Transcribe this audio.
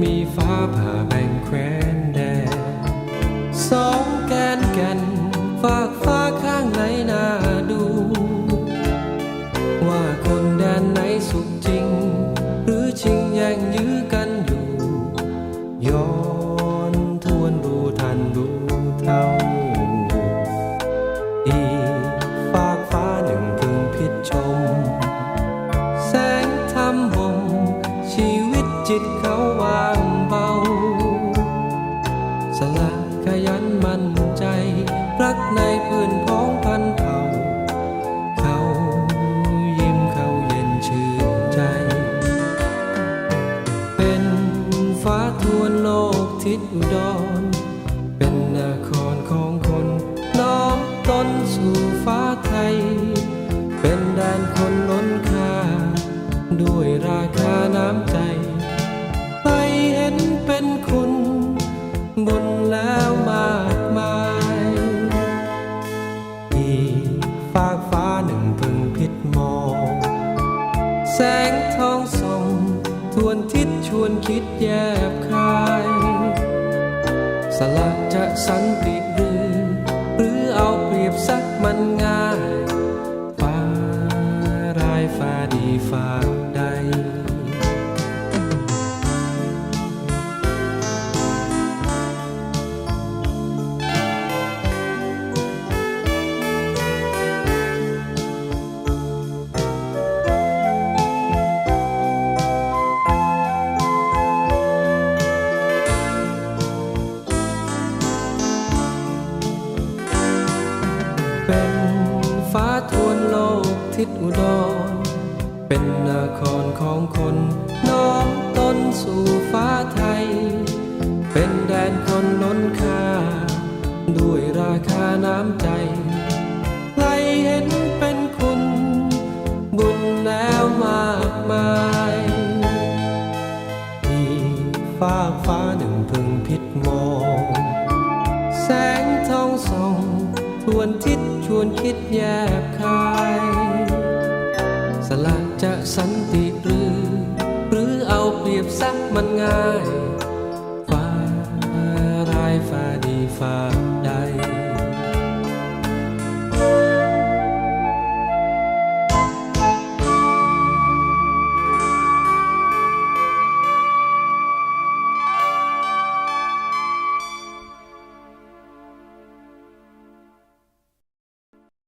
มีฟ้าผ่าแบ่งแคว้นแดนสองแกนกันฝากฟ้าข้างไหนน่าดู ว่าคนแดนไหนสุขจริง หรือชิงแย่งยื้อกันอยู่ย้อนทวนดูทันดูเท่าอีฝากฟ้าหนึ่งพึงพิชม แสงทำบ่ชีวิตจิตเขา มั่นใจ รักในพื้นพ้องพันเผ่า เขายิ้มเขาเย็นชื่นใจ เป็นฟ้าทวนโลกทิศอุดร เป็นนาครของคนน้อมตนสู่ฟ้าไทย เป็นแดนคนล้นค่า ด้วยราคาน้ำใจ ไปเห็นเป็นคุณ ทิศชวนคิดแยบคายสละจะสันติหรือหรือเอาเปรียบสักมันง่ายฟ้ารายฟ้าดีฟ้า เป็นฟ้าทวนโลกทิศอุดร เป็นนาครของคนน้อมตนสู่ฟ้าไทย เป็นแดนคนล้นค่า ด้วยราคาน้ำใจใครเห็นเป็นคุณ บุญแล้วมากมายที่ฟาฟ้าหนึ่งพึงพิษมอง แสงทองส่อง ทวนทิศชวนคิดแยบคาย สละจะสันติหรือ หรือเอาเปรียบสักมันง่าย ฟ้ารายฟ้าดีฟ้า